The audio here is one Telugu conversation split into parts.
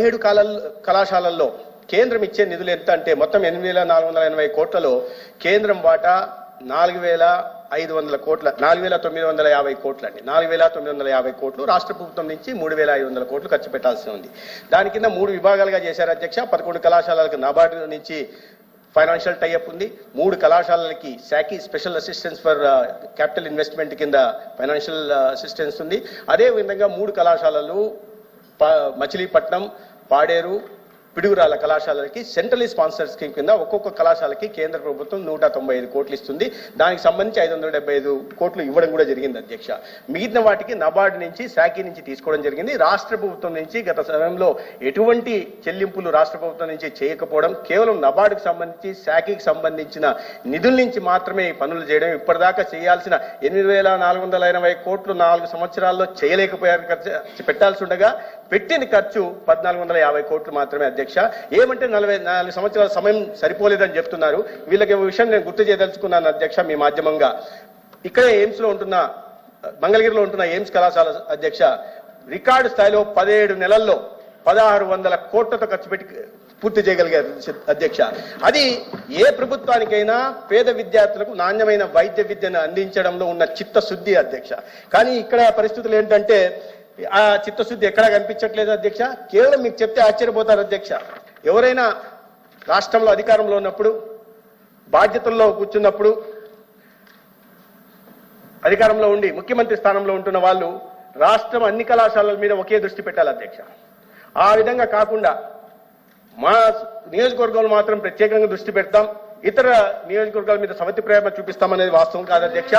పదిహేడు కాల కళాశాలల్లో కేంద్రం ఇచ్చే నిధులు ఎంత అంటే మొత్తం ఎనిమిది వేల నాలుగు వందల ఎనభై కోట్లలో కేంద్రం వాటా నాలుగు వేల ఐదు వందల కోట్ల నాలుగు వేల తొమ్మిది వందల యాభై కోట్లు అండి నాలుగు వేల తొమ్మిది వందల యాభై కోట్లు రాష్ట్ర ప్రభుత్వం నుంచి మూడు వేల ఐదు వందల కోట్లు ఖర్చు పెట్టాల్సి ఉంది. దాని కింద మూడు విభాగాలుగా చేశారు అధ్యక్ష. పదకొండు కళాశాలలకు నాబార్డు నుంచి ఫైనాన్షియల్ టైఅప్ ఉంది. మూడు కళాశాలలకి శాఖీ special assistance for capital investment కింద ఫైనాన్షియల్ అసిస్టెన్స్ ఉంది. అదే విధంగా మూడు కళాశాలలు ప- మచిలీపట్నం పాడేరు. పిడుగురాల కళాశాలలకి సెంట్రల్ స్పాన్సర్ స్కీమ్ కింద ఒక్కొక్క కళాశాలకి కేంద్ర ప్రభుత్వం నూట తొంభై ఐదు కోట్లు ఇస్తుంది. దానికి సంబంధించి ఐదు వందల డెబ్బై ఐదు కోట్లు ఇవ్వడం కూడా జరిగింది అధ్యక్ష. మిగిలిన వాటికి నబార్డు నుంచి శాఖీ నుంచి తీసుకోవడం జరిగింది. రాష్ట్ర ప్రభుత్వం నుంచి గత సమయంలో ఎటువంటి చెల్లింపులు రాష్ట్ర ప్రభుత్వం నుంచి చేయకపోవడం కేవలం నబార్డుకు సంబంధించి శాఖకి సంబంధించిన నిధుల నుంచి మాత్రమే ఈ పనులు చేయడం ఇప్పటిదాకా చేయాల్సిన ఎనిమిది వేల నాలుగు వందల ఎనభై కోట్లు నాలుగు సంవత్సరాల్లో చేయలేకపోయారు ఖర్చు పెట్టాల్సి ఉండగా పెట్టిన ఖర్చు పద్నాలుగు వందల యాభై కోట్లు మాత్రమే అధ్యక్ష. ఏమంటే నలభై నాలుగు సంవత్సరాల సమయం సరిపోలేదని చెప్తున్నారు. వీళ్ళకి విషయం నేను గుర్తు చేయదలుచుకున్నాను అధ్యక్ష మీ మాధ్యమంగా. ఇక్కడే ఎయిమ్స్లో ఉంటున్న మంగళగిరిలో ఉంటున్న ఎయిమ్స్ కళాశాల అధ్యక్ష రికార్డు స్థాయిలో పదిహేడు నెలల్లో పదహారు వందల కోట్లతో ఖర్చు పెట్టి పూర్తి చేయగలిగారు అధ్యక్ష. అది ఏ ప్రభుత్వానికైనా పేద విద్యార్థులకు నాణ్యమైన వైద్య విద్యను అందించడంలో ఉన్న చిత్తశుద్ధి అధ్యక్ష. కానీ ఇక్కడ పరిస్థితులు ఏంటంటే ఆ చిత్తశుద్ధి ఎక్కడా కనిపించట్లేదు అధ్యక్ష. కేవలం మీకు చెప్తే ఆశ్చర్యపోతారు అధ్యక్ష. ఎవరైనా రాష్ట్రంలో అధికారంలో ఉన్నప్పుడు బాధ్యతల్లో కూర్చున్నప్పుడు అధికారంలో ఉండి ముఖ్యమంత్రి స్థానంలో ఉంటున్న వాళ్ళు రాష్ట్రం అన్ని కళాశాలల మీద ఒకే దృష్టి పెట్టాలి అధ్యక్ష. ఆ విధంగా కాకుండా మా నియోజకవర్గంలో మాత్రం ప్రత్యేకంగా దృష్టి పెడతాం. ఇతర నియోజకవర్గాల మీద సమితి ప్రేమ చూపిస్తామనేది వాస్తవం కాదు అధ్యక్ష.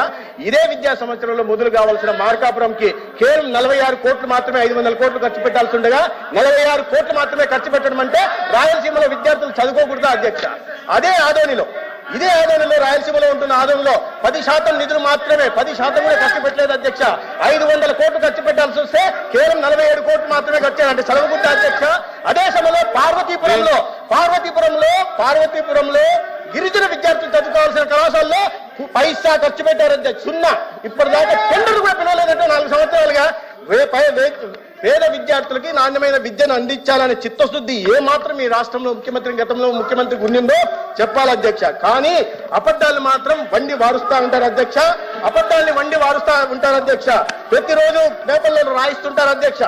ఇదే విద్యా సంవత్సరంలో మొదలు కావాల్సిన మార్కాపురంకి కేవలం నలభై ఆరు కోట్లు మాత్రమే ఐదు వందల కోట్లు ఖర్చు పెట్టాల్సి ఉండగా నలభై ఆరు కోట్లు మాత్రమే ఖర్చు పెట్టడం అంటే రాయలసీమలో విద్యార్థులు చదువుకోకూడదా అధ్యక్ష? అదే ఆదోనిలో ఇదే ఆదోనిలో రాయలసీమలో ఉంటున్న ఆదోనిలో పది శాతం నిధులు మాత్రమే పది శాతం కూడా ఖర్చు పెట్టలేదు అధ్యక్ష. ఐదు వందల కోట్లు ఖర్చు పెట్టాల్సి వస్తే కేవలం నలభై ఏడు కోట్లు మాత్రమే ఖర్చు అంటే సెలవుగుట్ట అధ్యక్ష? అదే సమయంలో పార్వతీపురంలో పార్వతీపురంలో పార్వతీపురంలో గిరిజన విద్యార్థులు చదువుకోవాల్సిన కళాశాలలో పైసా ఖర్చు పెట్టారు సున్నా. ఇప్పటిదాకా టెండర్ కూడా పిలవలేదంటే నాలుగు సంవత్సరాలుగా పేద విద్యార్థులకి నాణ్యమైన విద్యను అందించాలనే చిత్తశుద్ధి ఏ మాత్రం ఈ రాష్ట్రంలో ముఖ్యమంత్రి గతంలో ముఖ్యమంత్రికి ఉండిందో చెప్పాలి అధ్యక్ష. కానీ అబద్ధాలు మాత్రం వండి వారుస్తా ఉంటారు అధ్యక్ష. అబద్ధాల్ని వండి వారుస్తా ఉంటారు అధ్యక్ష. ప్రతిరోజు పేపర్లో రాయిస్తుంటారు అధ్యక్ష.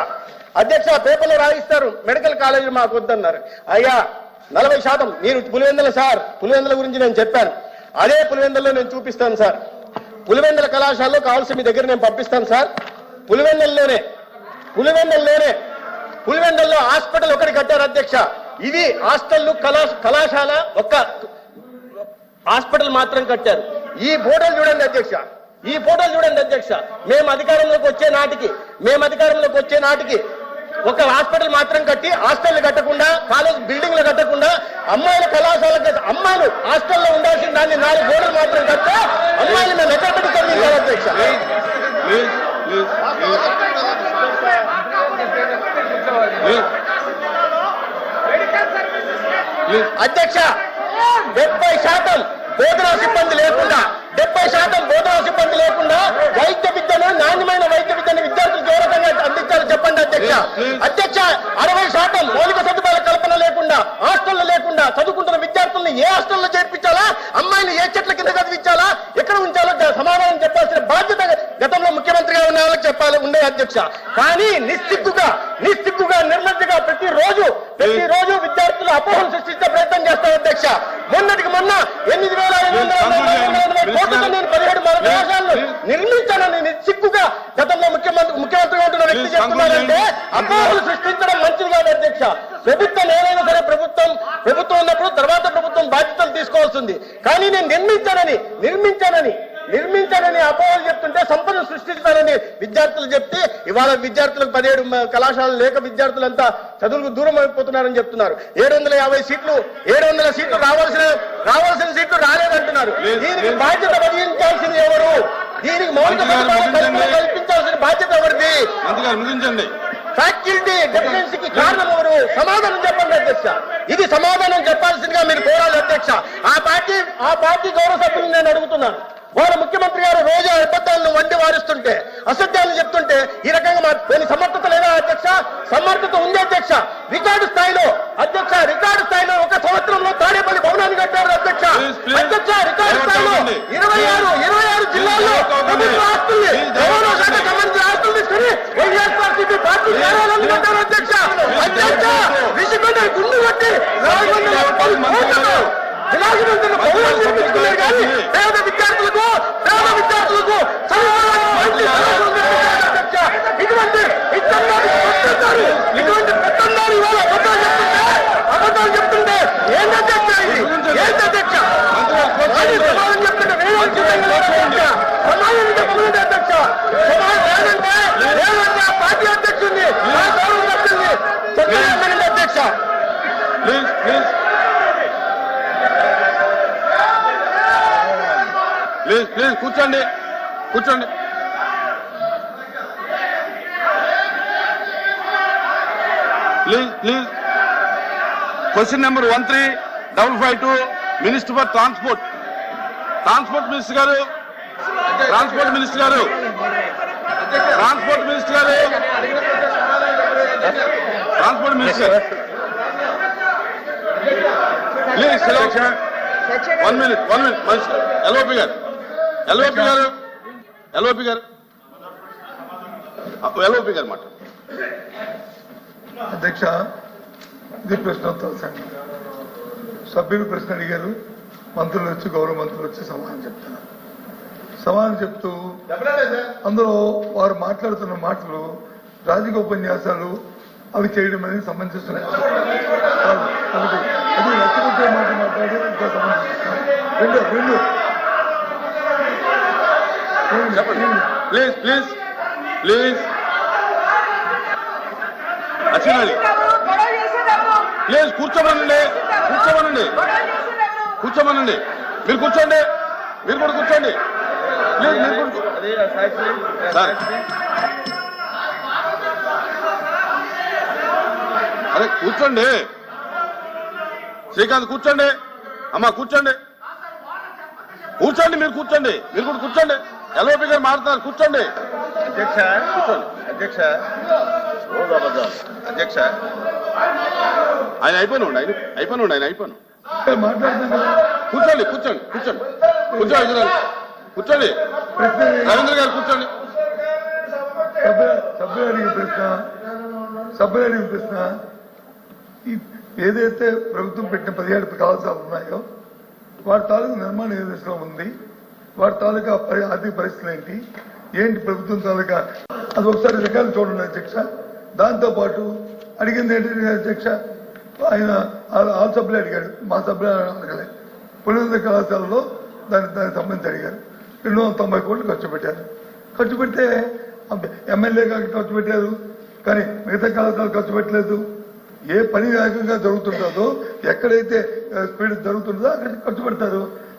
అధ్యక్ష పేపర్లో రాయిస్తారు. మెడికల్ కాలేజీలు మాకు వద్దన్నారు. అయ్యా నలభై శాతం మీరు పులివెందల సార్ పులివెందల గురించి నేను చెప్పాను. అదే పులివెందల్లో నేను చూపిస్తాను సార్. పులివెందల కళాశాలలో కావాల్సిన మీ దగ్గర నేను పంపిస్తాను సార్. పులివెందల్లోనే పులివెందల్లోనే పులివెందల్లో హాస్పిటల్ ఒకటి కట్టారు అధ్యక్ష. ఇది హాస్టల్ కళా కళాశాల ఒక్క హాస్పిటల్ మాత్రం కట్టారు. ఈ ఫోటోలు చూడండి అధ్యక్ష. ఈ ఫోటోలు చూడండి అధ్యక్ష. మేము అధికారంలోకి వచ్చే నాటికి మేము అధికారంలోకి వచ్చే నాటికి ఒక హాస్పిటల్ మాత్రం కట్టి హాస్టల్ కట్టకుండా కాలేజ్ బిల్డింగ్లు కట్టకుండా అమ్మాయిల కళాశాల అమ్మాయిలు హాస్టల్లో ఉండాల్సిన దాన్ని నాలుగు గోడలు మాత్రం కట్టే అమ్మాయిలు మేము ఎక్కడ పెట్టి చదివించాలి అధ్యక్ష? అధ్యక్ష డెబ్బై శాతం బోధనా సిబ్బంది లేకుండా డెబ్బై శాతం బోధనా సిబ్బంది లేకుండా వైద్య విద్యను నాణ్యమైన వైద్య విద్యను విద్యార్థులకు ఏ రకంగా అందించాలో చెప్పండి అధ్యక్ష. అధ్యక్ష అరవై శాతం మౌలిక సదుపాయాల కల్పన లేకుండా హాస్టల్లో లేకుండా చదువుకుంటున్న విద్యార్థుల్ని ఏ హాస్టల్లో చేర్పించాలా? అమ్మాయిని ఏ చెట్ల కింద చదివించాలా? ఎక్కడ ఉంచాలో సమాధానం చెప్పాల్సిన బాధ్యత గతంలో ముఖ్యమంత్రిగా ఉన్న వాళ్ళకి చెప్పాలి ఉండే అధ్యక్ష. కానీ నిస్సిగ్గుగా నిస్సిగ్గుగా నిర్లజ్జగా ప్రతిరోజు ప్రతిరోజు విద్యార్థులు అపోహలు సృష్టించే ప్రయత్నం చేస్తారు అధ్యక్ష మొన్నటికి మొన్న ఎనిమిది వేల ఐదు వందల ఎనభై ఎనభై కోట్లతో నేను పదిహేడు మరో కళాశాలను నిర్మించానని నిస్సిగ్గుగా గతంలో ముఖ్యమంత్రి ముఖ్యమంత్రిగా ఉంటున్న వ్యక్తి Please, చెప్తున్నారంటే conclusion. అపోహలు సృష్టించడం మంచిది కాదు అధ్యక్ష. ప్రభుత్వం ఏదైనా సరే ప్రభుత్వం ప్రభుత్వం ఉన్నప్పుడు తర్వాత ప్రభుత్వం బాధ్యతలు తీసుకోవాల్సింది. కానీ నేను నిర్మించానని నిర్మించానని నిర్మించానని అపోహలు చెప్తుంటే సంపద సృష్టిస్తానని విద్యార్థులు చెప్తే ఇవాళ విద్యార్థులకు పదిహేడు కళాశాలలు లేక విద్యార్థులంతా చదువులకు దూరం అయిపోతున్నారని చెప్తున్నారు. ఏడు వందల యాభై సీట్లు ఏడు వందల సీట్లు రావాల్సిన రావాల్సిన సీట్లు రాలేదంటున్నారు. దీనికి బాధ్యత వహించాల్సింది ఎవరు? దీనికి మౌలిక. కల్పించాల్సిన బాధ్యత ఎవరిది? ముగించండి. ఫ్యాకల్టీ డెఫిషియన్సీకి కారణం ఎవరు సమాధానం చెప్పండి అధ్యక్ష. ఇది సమాధానం చెప్పాల్సిందిగా మీరు కోరాలి అధ్యక్ష. ఆ పార్టీ ఆ పార్టీ గౌరవ సభ్యులు నేను అడుగుతున్నాను వారు ముఖ్యమంత్రి గారు రోజా అబద్ధాలను వండి వారిస్తుంటే అసత్యాలను చెప్తుంటే ఈ రకంగా మా Ah, కూర్చోండి. కూర్చోండి. Please please question number one three double five two minister for transport transport minister garu transport minister garu. Transport minister garu. Transport minister please one minute one minute మనిషి LOP garu. LOP garu? LOP garu? LOP garu మాట. అధ్యక్ష ఇది ప్రశ్నోత్తర సంఘం సభ్యులు ప్రశ్న అడిగారు మంత్రులు వచ్చి గౌరవ మంత్రులు వచ్చి సమాధానం చెప్తున్నారు. సమాధానం చెప్తూ అందులో వారు మాట్లాడుతున్న మాటలు రాజకీయ ఉపన్యాసాలు అవి చేయడం అనేది. ఒకటి అది రెచ్చగొట్టే మాట మాట్లాడి ఇంకా సమంజసం రెండు రెండు. రెండు. ప్లీజ్ ప్లీజ్ ప్లీజ్ అచ్చినాలి ప్లీజ్ కూర్చోమనండి. కూర్చోమనండి. కూర్చోమనండి. మీరు కూర్చోండి. మీరు కూడా కూర్చోండి. ప్లీజ్ మీరు కూడా సార్ అరే కూర్చోండి. శ్రీకాంత్ కూర్చోండి. అమ్మా కూర్చోండి. కూర్చోండి మీరు కూర్చోండి. మీరు కూడా కూర్చోండి. ఎల్ఓపి గారు మారుతున్నారు కూర్చోండి. అధ్యక్ష కూర్చోండి. అధ్యక్ష. అధ్యక్ష. ఆయన అయిపోయిన ఆయన అయిపోయిన ఆయన అయిపోను కూర్చోండి కూర్చోండి కూర్చోండి. కూర్చోండి కూర్చోండి. రవీంద్ర గారు కూర్చోండి. సభ్యులు అడిగిన ప్రశ్న సభ్యులు అడిగిన ప్రశ్న ఏదైతే ప్రభుత్వం పెట్టిన పదిహేడు కళాశాలలు ఉన్నాయో వాటి తాలూకు నిర్మాణం ఏ దశలో ఉంది. వాటి తాలూకా పరి ఆర్థిక పరిస్థితులు ఏంటి? ఏంటి ప్రభుత్వం తాలూకా? అది ఒకసారి రికార్డు చూడండి అధ్యక్ష. దాంతో పాటు అడిగింది ఏంటి అధ్యక్ష? ఆయన ఆ- సభ్యులు అడిగాడు. మా సభ్యులు అడగలే. పునరుద్ధ కళాశాలలో దాని దానికి సంబంధించి అడిగారు. రెండు వందల తొంభై కోట్లు ఖర్చు పెట్టారు. ఖర్చు పెడితే ఎమ్మెల్యేగా ఖర్చు పెట్టారు. కానీ మిగతా కళాశాలలు ఖర్చు పెట్టలేదు. ఏ పని వేగంగా జరుగుతుంటుందో ఎక్కడైతే స్పీడ్ జరుగుతుందో అక్కడ ఖర్చు పెడతారు.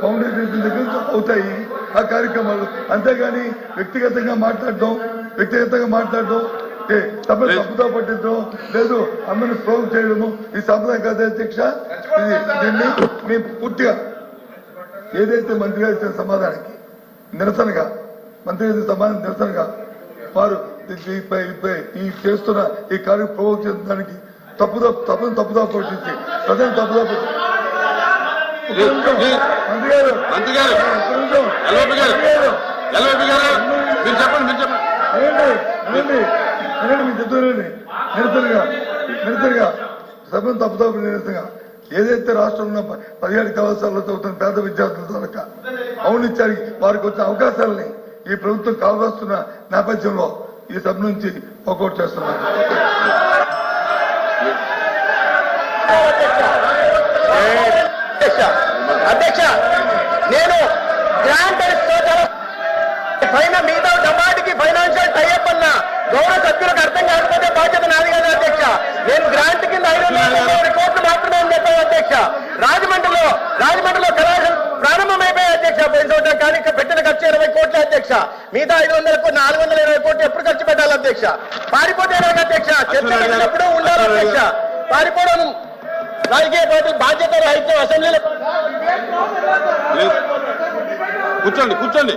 ఫౌండేషన్ దగ్గర అవుతాయి ఆ కార్యక్రమాలు అంతేగాని వ్యక్తిగతంగా మాట్లాడడం వ్యక్తిగతంగా మాట్లాడడం ఏ, సభ తప్పుతో పట్టించడం లేదు అందరిని ప్రోగ్ చేయడము ఈ సంప్రదాయం కాదు అధ్యక్ష ఇది దీన్ని మేము పూర్తిగా ఏదైతే మంత్రి గారు ఇచ్చిన సమాధానానికి నిరసనగా మంత్రి గారి సమాధానం నిరసనగా వారు ఈ- చేస్తున్న ఈ కార్యం ప్రవోక్ చేయడానికి తప్పుదో తప్పును తప్పుదో పట్టించి ప్రజలు తప్పుదో పట్టి ప్లీజ్, ప్లీజ్. మంత్రి గారు ఎల్ఓపి గారు ఎల్ఓపి గారు మీరు చెప్పండి మీరు చెప్పండి. మీ చెప్తారండి నిరసనగా నిరసనగా సభను తప్పుదాపు నిరసనగా ఏదైతే రాష్ట్రంలో పదిహేడు కళాశాలలో చదువుతున్న పేద విద్యార్థుల తాలూకా అవునిచ్చారు వారికి వచ్చిన అవకాశాలని ఈ ప్రభుత్వం కాలరాస్తున్న నేపథ్యంలో ఈ సభ నుంచి ఒకటి చేస్తున్నారు అధ్యక్ష అధ్యక్ష నేను గ్రాంట్ పైన మిగతా డమాటికి ఫైనాన్షియల్ టైఅప్ అన్న గౌరవ సభ్యులకు అర్థం కాకపోతే బాధ్యత నాది కదా అధ్యక్ష. నేను గ్రాంట్ కింద ఐదు వందల కోట్లు మాత్రమే అని చెప్పాను అధ్యక్ష. రాజమండ్రిలో రాజమండ్రిలో కళాశాల ప్రారంభమైపోయాయి అధ్యక్ష. పోయిన సంవత్సరం కానీ పెట్టిన ఖర్చు ఇరవై కోట్లు అధ్యక్ష. మిగతా ఐదు వందల కోట్లు నాలుగు వందల ఇరవై కోట్లు ఎప్పుడు ఖర్చు పెట్టాలి అధ్యక్ష? పారిపోతే అధ్యక్ష? చర్చ ఎప్పుడూ ఉండాలి అధ్యక్ష. పారిపోవడం రాజకీయ పార్టీ బాధ్యత రాహిత్యం అసెంబ్లీలో కూర్చోండి కూర్చోండి.